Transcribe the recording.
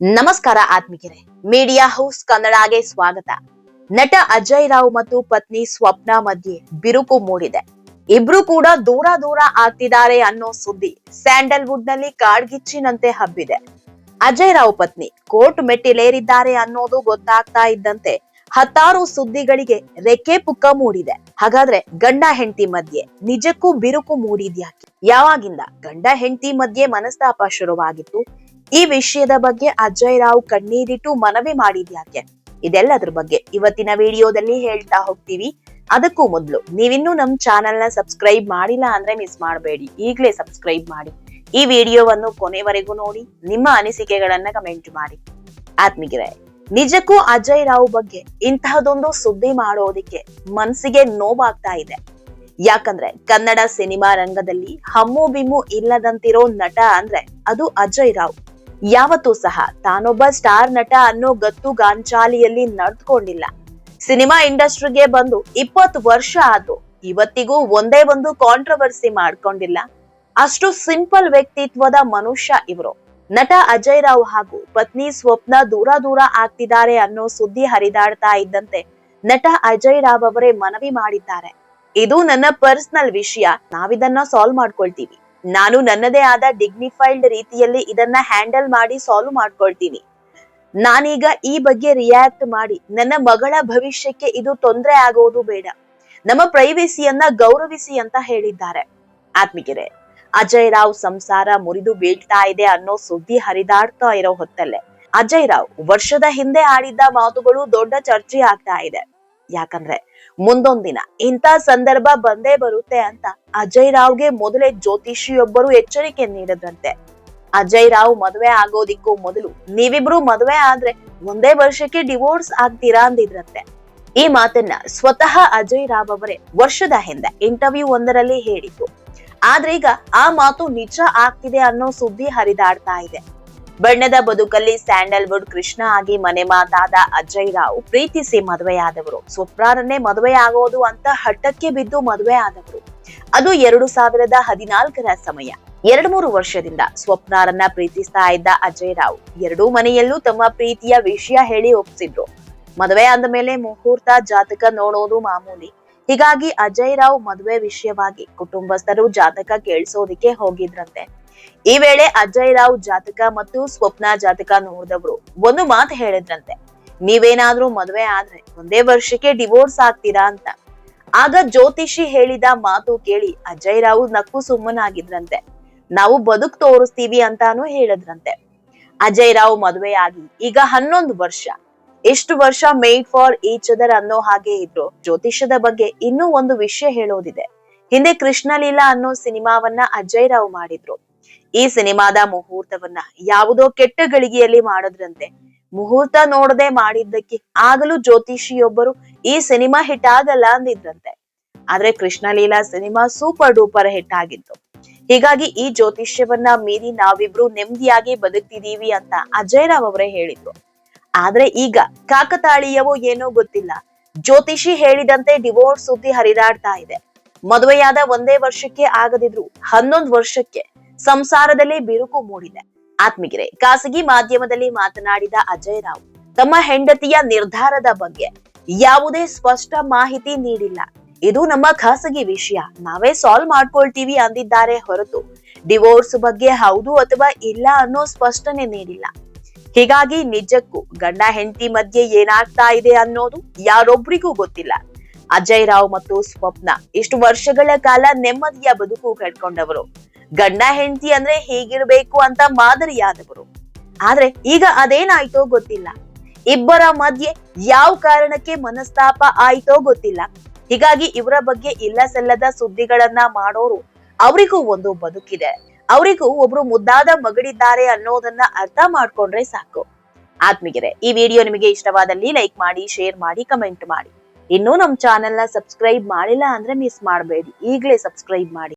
ನಮಸ್ಕಾರ ಆತ್ಮಿಕರೇ media house ಕನ್ನಡಗೆ ಸ್ವಾಗತ. ನಟ ಅಜಯ್ ರಾವ್ ಮತ್ತು ಪತ್ನಿ ಸ್ವಪ್ನ ಮಧ್ಯೆ ಬಿರುಕು ಮೂಡಿದೆ. ಇಬ್ರು ಕೂಡ ದೂರ ದೂರ ಆಗ್ತಿದ್ದಾರೆ ಅನ್ನೋ ಸುದ್ದಿ ಸ್ಯಾಂಡಲ್ವುಡ್ನಲ್ಲಿ ಕಾಡ್ಗಿಚ್ಚಿನಂತೆ ಹಬ್ಬಿದೆ. ಅಜಯ್ ರಾವ್ ಪತ್ನಿ ಕೋರ್ಟ್ ಮೆಟ್ಟಿಲೇರಿದ್ದಾರೆ ಅನ್ನೋದು ಗೊತ್ತಾಗ್ತಾ ಇದ್ದಂತೆ ಹತ್ತಾರು ಸುದ್ದಿಗಳಿಗೆ ರೆಕ್ಕೆ ಪುಕ್ಕ ಮೂಡಿದೆ. ಹಾಗಾದ್ರೆ ಗಂಡ ಹೆಂಡತಿ ಮಧ್ಯೆ ನಿಜಕ್ಕೂ ಬಿರುಕು ಮೂಡಿದ್ಯಾಕೆ? ಯಾವಾಗಿಂದ ಗಂಡ ಹೆಂಡತಿ ಮಧ್ಯೆ ಮನಸ್ತಾಪ ಶುರುವಾಗಿತ್ತು? ಈ ವಿಷಯದ ಬಗ್ಗೆ ಅಜಯ್ ರಾವ್ ಕಣ್ಣೀರಿಟ್ಟು ಮನವಿ ಮಾಡಿದ್ಯಾಕೆ ಇದೆಲ್ಲದ್ರ ಬಗ್ಗೆ ಇವತ್ತಿನ ವಿಡಿಯೋದಲ್ಲಿ ಹೇಳ್ತಾ ಹೋಗ್ತೀವಿ. ಅದಕ್ಕೂ ಮೊದಲು ನೀವಿನ್ನೂ ನಮ್ ಚಾನೆಲ್ನ ಸಬ್ಸ್ಕ್ರೈಬ್ ಮಾಡಿಲ್ಲ ಅಂದ್ರೆ ಮಿಸ್ ಮಾಡಬೇಡಿ. ಈಗಲೇ ಸಬ್ಸ್ಕ್ರೈಬ್ ಮಾಡಿ. ಈ ವಿಡಿಯೋವನ್ನು ಕೊನೆವರೆಗೂ ನೋಡಿ, ನಿಮ್ಮ ಅನಿಸಿಕೆಗಳನ್ನ ಕಮೆಂಟ್ ಮಾಡಿ. ಆತ್ಮಿಗಿರೆ ನಿಜಕ್ಕೂ ಅಜಯ್ ರಾವ್ ಬಗ್ಗೆ ಇಂತಹದೊಂದು ಸುದ್ದಿ ಮಾಡೋದಿಕ್ಕೆ ಮನ್ಸಿಗೆ ನೋವಾಗ್ತಾ ಇದೆ. ಯಾಕಂದ್ರೆ ಕನ್ನಡ ಸಿನಿಮಾ ರಂಗದಲ್ಲಿ ಹಮ್ಮು ಬಿಮ್ಮು ಇಲ್ಲದಂತಿರೋ ನಟ ಅಂದ್ರೆ ಅದು ಅಜಯ್ ರಾವ್. ಯಾವತ್ತೂ ಸಹ ತಾನೊಬ್ಬ ಸ್ಟಾರ್ ನಟ ಅನ್ನೋ ಗತ್ತು ಗಾಂಚಾಲಿಯಲ್ಲಿ ನಡೆದುಕೊಂಡಿಲ್ಲ ಸಿನಿಮಾ ಇಂಡಸ್ಟ್ರಿಗೆ ಬಂದು ಇಪ್ಪತ್ತು ವರ್ಷ ಆದ್ರು ಇವತ್ತಿಗೂ ಒಂದೇ ಒಂದು ಕಾಂಟ್ರವರ್ಸಿ ಮಾಡ್ಕೊಂಡಿಲ್ಲ. ಅಷ್ಟು ಸಿಂಪಲ್ ವ್ಯಕ್ತಿತ್ವದ ಮನುಷ್ಯ ಇವರು. ನಟ ಅಜಯ್ ರಾವ್ ಹಾಗೂ ಪತ್ನಿ ಸ್ವಪ್ನ ದೂರ ದೂರ ಆಗ್ತಿದ್ದಾರೆ ಅನ್ನೋ ಸುದ್ದಿ ಹರಿದಾಡ್ತಾ ಇದ್ದಂತೆ ನಟ ಅಜಯ್ ರಾವ್ ಅವರೇ ಮನವಿ ಮಾಡಿದ್ದಾರೆ. ಇದು ನನ್ನ ಪರ್ಸನಲ್ ವಿಷಯ. ನಾವಿದನ್ನ ಸಾಲ್ವ್ ಮಾಡ್ಕೊಳ್ತೀವಿ. ನಾನು ನನ್ನದೇ ಆದ ಡಿಗ್ನಿಫೈಲ್ಡ್ ರೀತಿಯಲ್ಲಿ ಇದನ್ನ ಹ್ಯಾಂಡಲ್ ಮಾಡಿ ಸಾಲ್ವ್ ಮಾಡ್ಕೊಳ್ತೀನಿ. ನಾನೀಗ ಈ ಬಗ್ಗೆ ರಿಯಾಕ್ಟ್ ಮಾಡಿ. ನನ್ನ ಮಗಳ ಭವಿಷ್ಯಕ್ಕೆ ಇದು ತೊಂದರೆ ಆಗೋದು ಬೇಡ. ನಮ್ಮ ಪ್ರೈವೇಸಿಯನ್ನ ಗೌರವಿಸಿ ಅಂತ ಹೇಳಿದ್ದಾರೆ. ಆತ್ಮಿಕರೇ ಅಜಯ್ ರಾವ್ ಸಂಸಾರ ಮುರಿದು ಬೀಳ್ತಾ ಇದೆ ಅನ್ನೋ ಸುದ್ದಿ ಹರಿದಾಡ್ತಾ ಇರೋ ಹೊತ್ತಲ್ಲೇ. ಅಜಯ್ ರಾವ್ ವರ್ಷದ ಹಿಂದೆ ಆಡಿದ್ದ ಮಾತುಗಳು ದೊಡ್ಡ ಚರ್ಚೆ ಆಗ್ತಾ ಇದೆ. ಯಾಕಂದ್ರೆ ಮುಂದೊಂದಿನ ಇಂಥ ಸಂದರ್ಭ ಬಂದೇ ಬರುತ್ತೆ ಅಂತ ಅಜಯ್ ರಾವ್ಗೆ ಮೊದಲೇ ಜ್ಯೋತಿಷಿಯೊಬ್ಬರು ಎಚ್ಚರಿಕೆ ನೀಡದ್ರಂತೆ. ಅಜಯ್ ರಾವ್ ಮದುವೆ ಆಗೋದಿಕ್ಕೂ ಮೊದಲು ನೀವಿಬ್ರು ಮದುವೆ ಆದ್ರೆ ಒಂದೇ ವರ್ಷಕ್ಕೆ ಡಿವೋರ್ಸ್ ಆಗ್ತೀರಾ ಅಂದಿದ್ರಂತೆ. ಈ ಮಾತನ್ನ ಸ್ವತಃ ಅಜಯ್ ರಾವ್ ಅವರೇ ವರ್ಷದ ಹಿಂದೆ ಇಂಟರ್ವ್ಯೂ ಒಂದರಲ್ಲಿ ಹೇಳಿದ್ರು ಆದ್ರೆ ಈಗ ಆ ಮಾತು ನಿಜ ಆಗ್ತಿದೆ ಅನ್ನೋ ಸುದ್ದಿ ಹರಿದಾಡ್ತಾ ಇದೆ. ಬಣ್ಣದ ಬದುಕಲ್ಲಿ ಸ್ಯಾಂಡಲ್ವುಡ್ ಕೃಷ್ಣ ಆಗಿ ಮನೆ ಮಾತಾದ ಅಜಯ್ ರಾವ್ ಪ್ರೀತಿಸಿ ಮದುವೆಯಾದವರು. ಸ್ವಪ್ನಾರನ್ನೇ ಮದುವೆ ಆಗೋದು ಅಂತ ಹಠಕ್ಕೆ ಬಿದ್ದು ಮದುವೆ ಆದವರು ಅದು ಎರಡು ಸಾವಿರದ ಹದಿನಾಲ್ಕರ ಸಮಯ. ಎರಡ್ ಮೂರು ವರ್ಷದಿಂದ ಸ್ವಪ್ನಾರನ್ನ ಪ್ರೀತಿಸ್ತಾ ಇದ್ದ ಅಜಯ್ ರಾವ್ ಎರಡೂ ಮನೆಯಲ್ಲೂ ತಮ್ಮ ಪ್ರೀತಿಯ ವಿಷಯ ಹೇಳಿ ಒಪ್ಸಿದ್ರು. ಮದುವೆ ಆದ ಮೇಲೆ ಮುಹೂರ್ತ ಜಾತಕ ನೋಡೋದು ಮಾಮೂಲಿ. ಹೀಗಾಗಿ ಅಜಯ್ ರಾವ್ ಮದುವೆ ವಿಷಯವಾಗಿ ಕುಟುಂಬಸ್ಥರು ಜಾತಕ ಕೇಳಿಸೋದಿಕ್ಕೆ ಹೋಗಿದ್ರಂತೆ. ಈ ವೇಳೆ ಅಜಯ್ ರಾವ್ ಜಾತಕ ಮತ್ತು ಸ್ವಪ್ನ ಜಾತಕ ನೋಡಿದವರು ಒಂದು ಮಾತು ಹೇಳಿದ್ರಂತೆ. ನೀವೇನಾದ್ರೂ ಮದುವೆ ಆದ್ರೆ ಒಂದೇ ವರ್ಷಕ್ಕೆ ಡಿವೋರ್ಸ್ ಆಗ್ತೀರಾ ಅಂತ. ಆಗ ಜ್ಯೋತಿಷಿ ಹೇಳಿದ ಮಾತು ಕೇಳಿ ಅಜಯ್ ರಾವ್ ನಕ್ಕು ಸುಮ್ಮನಾಗಿದ್ರಂತೆ. ನಾವು ಬದುಕ್ ತೋರಿಸ್ತೀವಿ ಅಂತಾನು ಹೇಳಿದ್ರಂತೆ. ಅಜಯ್ ರಾವ್ ಮದುವೆಯಾಗಿ ಈಗ ಹನ್ನೊಂದು ವರ್ಷ. ಎಷ್ಟು ವರ್ಷ ಮೇಡ್ ಫಾರ್ ಈಚ್ ಅದರ್ ಅನ್ನೋ ಹಾಗೆ ಇದ್ರು. ಜ್ಯೋತಿಷ್ಯದ ಬಗ್ಗೆ ಇನ್ನೂ ಒಂದು ವಿಷಯ ಹೇಳೋದಿದೆ. ಹಿಂದೆ ಕೃಷ್ಣಲೀಲಾ ಅನ್ನೋ ಸಿನಿಮಾವನ್ನ ಅಜಯ್ ರಾವ್ ಮಾಡಿದ್ರು. ಈ ಸಿನಿಮಾದ ಮುಹೂರ್ತವನ್ನ ಯಾವುದೋ ಕೆಟ್ಟ ಗಳಿಗೆಯಲ್ಲಿ ಮಾಡಿದ್ರಂತೆ. ಮುಹೂರ್ತ ನೋಡದೆ ಮಾಡಿದ್ದಕ್ಕೆ ಆಗಲೂ ಜ್ಯೋತಿಷಿಯೊಬ್ಬರು ಈ ಸಿನಿಮಾ ಹಿಟ್ ಆಗಲ್ಲ ಅಂದಿದ್ರಂತೆ. ಆದ್ರೆ Krishnaleela cinema super duper hit ಆಗಿತ್ತು. ಹೀಗಾಗಿ ಈ ಜ್ಯೋತಿಷ್ಯವನ್ನ ಮೀರಿ ನಾವಿಬ್ರು ನೆಮ್ಮದಿಯಾಗಿ ಬದುಕ್ತಿದೀವಿ ಅಂತ ಅಜಯ್ ರಾವ್ ಅವರೇ ಹೇಳಿದ್ರು. ಆದ್ರೆ ಈಗ ಕಾಕತಾಳೀಯವೋ ಏನೋ ಗೊತ್ತಿಲ್ಲ. ಜ್ಯೋತಿಷಿ ಹೇಳಿದಂತೆ ಡಿವೋರ್ಸ್ ಸುದ್ದಿ ಹರಿದಾಡ್ತಾ ಇದೆ. ಮದುವೆಯಾದ ಒಂದೇ ವರ್ಷಕ್ಕೆ ಆಗದಿದ್ರು, ಹನ್ನೊಂದು ವರ್ಷಕ್ಕೆ ಸಂಸಾರದಲ್ಲಿ ಬಿರುಕು ಮೂಡಿದೆ. ಆತ್ಮಿಗಿರೆ ಖಾಸಗಿ ಮಾಧ್ಯಮದಲ್ಲಿ ಮಾತನಾಡಿದ ಅಜಯ್ ರಾವ್, ತಮ್ಮ ಹೆಂಡತಿಯ ನಿರ್ಧಾರದ ಬಗ್ಗೆ ಯಾವುದೇ ಸ್ಪಷ್ಟ ಮಾಹಿತಿ ನೀಡಿಲ್ಲ. ಇದು ನಮ್ಮ ಖಾಸಗಿ ವಿಷಯ. ನಾವೇ ಸಾಲ್ವ್ ಮಾಡ್ಕೊಳ್ತೀವಿ ಅಂದಿದ್ದಾರೆ ಹೊರತು. ಡಿವೋರ್ಸ್ ಬಗ್ಗೆ ಹೌದು ಅಥವಾ ಇಲ್ಲ ಅನ್ನೋ ಸ್ಪಷ್ಟನೆ ನೀಡಿಲ್ಲ. ಹೀಗಾಗಿ ನಿಜಕ್ಕೂ ಗಂಡ ಹೆಂಡತಿ ಮಧ್ಯೆ ಏನಾಗ್ತಾ ಇದೆ ಅನ್ನೋದು ಯಾರೊಬ್ರಿಗೂ ಗೊತ್ತಿಲ್ಲ. ಅಜಯ್ ರಾವ್ ಮತ್ತು ಸ್ವಪ್ನ ಇಷ್ಟು ವರ್ಷಗಳ ಕಾಲ ನೆಮ್ಮದಿಯ ಬದುಕು ಕಟ್ಕೊಂಡವರು ಗಂಡ ಹೆಂಡತಿ ಅಂದ್ರೆ ಹೀಗಿರ್ಬೇಕು ಅಂತ ಮಾದರಿಯಾದವರು. ಆದ್ರೆ ಈಗ ಅದೇನಾಯ್ತೋ ಗೊತ್ತಿಲ್ಲ. ಇಬ್ಬರ ಮಧ್ಯೆ ಯಾವ ಕಾರಣಕ್ಕೆ ಮನಸ್ತಾಪ ಆಯ್ತೋ ಗೊತ್ತಿಲ್ಲ. ಹೀಗಾಗಿ ಇವರ ಬಗ್ಗೆ ಇಲ್ಲ ಸಲ್ಲದ ಸುದ್ದಿಗಳನ್ನ ಮಾಡೋರು ಅವರಿಗೂ ಒಂದು ಬದುಕಿದೆ. ಅವರಿಗೂ ಒಬ್ರು ಮುದ್ದಾದ ಮಗಳಿದ್ದಾರೆ ಅನ್ನೋದನ್ನ ಅರ್ಥ ಮಾಡ್ಕೊಂಡ್ರೆ ಸಾಕು. ಆತ್ಮಿಗೆರೆ ಈ ವಿಡಿಯೋ ನಿಮಗೆ ಇಷ್ಟವಾದಲ್ಲಿ ಲೈಕ್ ಮಾಡಿ, ಶೇರ್ ಮಾಡಿ, ಕಮೆಂಟ್ ಮಾಡಿ. ಇನ್ನೂ ನಮ್ ಚಾನೆಲ್ನ ಸಬ್ಸ್ಕ್ರೈಬ್ ಮಾಡಿಲ್ಲ ಅಂದ್ರೆ ಮಿಸ್ ಮಾಡಬೇಡಿ. ಈಗಲೇ ಸಬ್ಸ್ಕ್ರೈಬ್ ಮಾಡಿ.